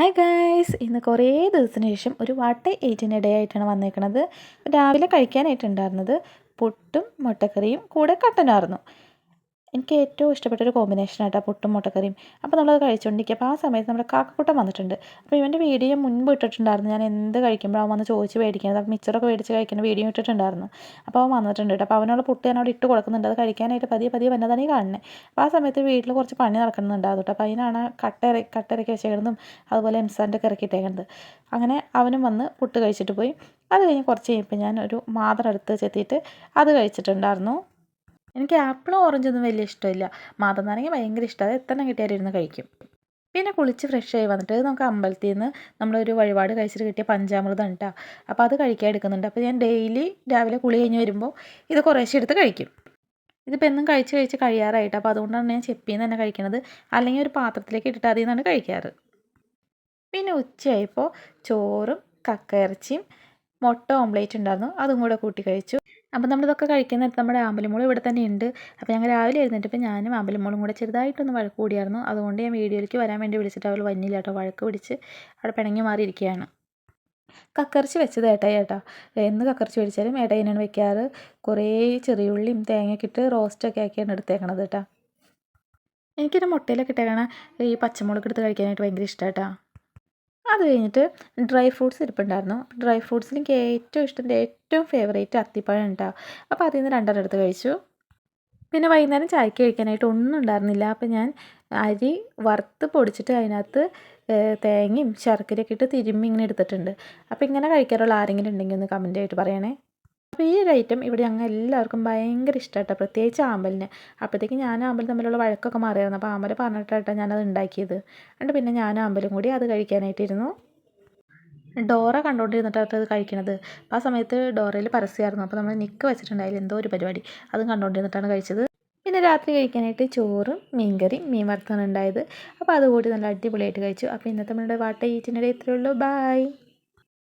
Hi guys ഇന്ന് കുറേ ദിവസത്തിന് ശേഷം ഒരു വാട്ട എയ്റ്റിന്റെ ഡേ ആയിട്ടാണ് വന്നേക്കണത്. രാവിലെ കഴിക്കാനായിട്ടുണ്ടായിരുന്നത്. പുട്ടും മുട്ടക്കറിയും കൂടെ കട്ടനായിരുന്നു. എനിക്ക് ഏറ്റവും ഇഷ്ടപ്പെട്ട ഒരു കോമ്പിനേഷൻ ആയിട്ടാണ് പുട്ടും മുട്ടക്കറിയും. അപ്പോൾ നമ്മളത് കഴിച്ചുകൊണ്ടിരിക്കുക അപ്പോൾ ആ സമയത്ത് നമ്മുടെ കാക്കക്കൂട്ടം വന്നിട്ടുണ്ട്. അപ്പോൾ ഇവന്റെ വീഡിയോ മുൻപ് ഇട്ടിട്ടുണ്ടായിരുന്നു. ഞാൻ എന്ത് കഴിക്കുമ്പോൾ അവൻ വന്ന് ചോദിച്ച് മേടിക്കുന്നത്. അപ്പോൾ മിച്ചറൊക്കെ മേടിച്ച് കഴിക്കുന്ന വീഡിയോ ഇട്ടിട്ടുണ്ടായിരുന്നു. അപ്പോൾ അവൻ വന്നിട്ടുണ്ട്. കേട്ടോ അപ്പോൾ അവനുള്ള പുട്ട് ഞാൻ അവിടെ ഇട്ട് കൊടുക്കുന്നുണ്ട്. അത് കഴിക്കാനായിട്ട് പതിയെ പതിയെ വന്നതാണ് ഈ കാണുന്നത്. അപ്പോൾ ആ സമയത്ത് വീട്ടിൽ കുറച്ച് പണി നടക്കുന്നുണ്ടായിരുന്നു കേട്ടോ. അപ്പോൾ അതിനാണ് കട്ട കട്ടയിറക്കി വെച്ചേക്കുന്നതും അതുപോലെ എംസാന്റെ ഒക്കെ ഇറക്കിയിട്ടേക്കുന്നത് അങ്ങനെ അവനും വന്ന് പുട്ട് കഴിച്ചിട്ട് പോയി. അത് കഴിഞ്ഞ് കുറച്ച് കഴിഞ്ഞപ്പോൾ ഞാൻ ഒരു മാതളം എടുത്ത് ചെത്തിയിട്ട് അത് കഴിച്ചിട്ടുണ്ടായിരുന്നു. എനിക്ക് ആപ്പിളും ഓറഞ്ചൊന്നും വലിയ ഇഷ്ടമില്ല. മാതം നാരങ്ങ ഭയങ്കര ഇഷ്ടമാണ് എത്ര കിട്ടിയാലും ഇരുന്ന് കഴിക്കും. പിന്നെ കുളിച്ച് ഫ്രഷ് ആയി വന്നിട്ട് നമുക്ക് അമ്പലത്തിൽ നിന്ന് നമ്മളൊരു വഴിപാട് കഴിച്ചിട്ട് കിട്ടിയ പഞ്ചാമൃതം കേട്ടോ അപ്പോൾ അത് കഴിക്കാൻ എടുക്കുന്നുണ്ട്. അപ്പോൾ ഞാൻ ഡെയിലി രാവിലെ കുളി കഴിഞ്ഞ് വരുമ്പോൾ ഇത് കുറേശ്ശെ എടുത്ത് കഴിക്കും. ഇതിപ്പോൾ എന്നും കഴിച്ച് കഴിച്ച് കഴിയാറായിട്ട്. അപ്പോൾ അതുകൊണ്ടാണ് ഞാൻ ചെപ്പിയിൽ നിന്ന് തന്നെ കഴിക്കുന്നത് അല്ലെങ്കിൽ ഒരു പാത്രത്തിലേക്ക് ഇട്ടിട്ട് അതിൽ നിന്നാണ് കഴിക്കാറ്. പിന്നെ ഉച്ചയായപ്പോൾ ചോറും കക്ക ഇറച്ചിയും മുട്ട ഓംലേറ്റ് ഉണ്ടായിരുന്നു. അതും കൂടെ കൂട്ടി കഴിച്ചു. അപ്പോൾ നമ്മളിതൊക്കെ കഴിക്കുന്ന നേരത്ത് നമ്മുടെ ആമ്പലമോളും ഇവിടെ തന്നെ ഉണ്ട്. അപ്പോൾ ഞങ്ങൾ രാവിലെ എഴുന്നേറ്റപ്പോൾ ഞാനും ആമ്പലമോളും കൂടെ ചെറുതായിട്ടൊന്ന് വഴക്ക് കൂടിയായിരുന്നു. അതുകൊണ്ട് ഞാൻ വീഡിയോയിലേക്ക് വരാൻ വേണ്ടി വിളിച്ചിട്ട് അവൾ വന്നില്ല കേട്ടോ. വഴക്ക് പിടിച്ച് അവിടെ പിണങ്ങി മാറിയിരിക്കുകയാണ്. കക്കറിച്ച് വെച്ചത് ഏട്ടായി ഏട്ടാ. എന്ന് കക്കറിച്ച് മേടിച്ചാലും ഏട്ടായി തന്നെയാണ് വെക്കാറ്. കുറേ ചെറിയുള്ളിയും തേങ്ങയൊക്കെ ഇട്ട് റോസ്റ്റൊക്കെ ആക്കിയാണ് എടുത്തേക്കണത് കേട്ടോ. എനിക്കൊരു മുട്ടയിലൊക്കെ ഇട്ടേക്കണ ഈ പച്ചമുളക് എടുത്ത് കഴിക്കാനായിട്ട് ഭയങ്കര ഇഷ്ടമായിട്ടാ അത് കഴിഞ്ഞിട്ട് ഡ്രൈ ഫ്രൂട്ട്സ് ഇരിപ്പുണ്ടായിരുന്നു. ഡ്രൈ ഫ്രൂട്ട്സിൽ എനിക്ക് ഏറ്റവും ഇഷ്ടം ഏറ്റവും ഫേവറേറ്റ് അത്തിപ്പഴം ഉണ്ടാവും അപ്പോൾ അതിൽ നിന്ന് രണ്ടെണ്ണം എടുത്ത് കഴിച്ചു. പിന്നെ വൈകുന്നേരം ചായക്ക് കഴിക്കാനായിട്ട് ഒന്നും ഉണ്ടായിരുന്നില്ല. അപ്പോൾ ഞാൻ അരി വറുത്ത് പൊടിച്ചിട്ട് അതിനകത്ത് തേങ്ങയും ശർക്കരയൊക്കെ ഇട്ട് തിരുമ്മി ഇങ്ങനെ എടുത്തിട്ടുണ്ട്. അപ്പോൾ ഇങ്ങനെ കഴിക്കാറുള്ള ആരെങ്കിലും ഉണ്ടെങ്കിൽ ഒന്ന് കമന്റ് ആയിട്ട് പറയണേ. അപ്പോൾ ഈ ഒരു ഐറ്റം ഇവിടെ ഞങ്ങൾ എല്ലാവർക്കും ഭയങ്കര ഇഷ്ടമായിട്ടോ പ്രത്യേകിച്ച് ആമ്പലിന്. അപ്പോഴത്തേക്ക് ഞാൻ ആമ്പൽ തമ്മിലുള്ള വഴക്കൊക്കെ മാറിയായിരുന്നു. അപ്പോൾ ആമ്പൽ പറഞ്ഞിട്ടായിട്ടാണ് ഞാനത് ഉണ്ടാക്കിയത്. എന്നിട്ട് പിന്നെ ഞാനും ആമ്പലും കൂടി അത് കഴിക്കാനായിട്ടിരുന്നു. ഡോറ കണ്ടുകൊണ്ടിരുന്നിട്ടാണ് അത് കഴിക്കണത്. അപ്പോൾ ആ സമയത്ത് ഡോറയിൽ പരസ്യമായിരുന്നു. അപ്പോൾ നമ്മൾ നിക്ക് വെച്ചിട്ടുണ്ടായില്ല എന്തോ ഒരു പരിപാടി. അതും കണ്ടുകൊണ്ടിരുന്നിട്ടാണ് കഴിച്ചത്. പിന്നെ രാത്രി കഴിക്കാനായിട്ട് ചോറും മീൻകറിയും മീൻ വറുത്താണ് ഉണ്ടായത്. അപ്പോൾ അതുകൂടി നല്ല അടിപൊളിയായിട്ട് കഴിച്ചു. അപ്പോൾ ഇന്നത്തെ നമ്മുടെ വാട്ട ഈറ്റിനിടെ ഇത്രയേ ഉള്ളൂ. ബായ്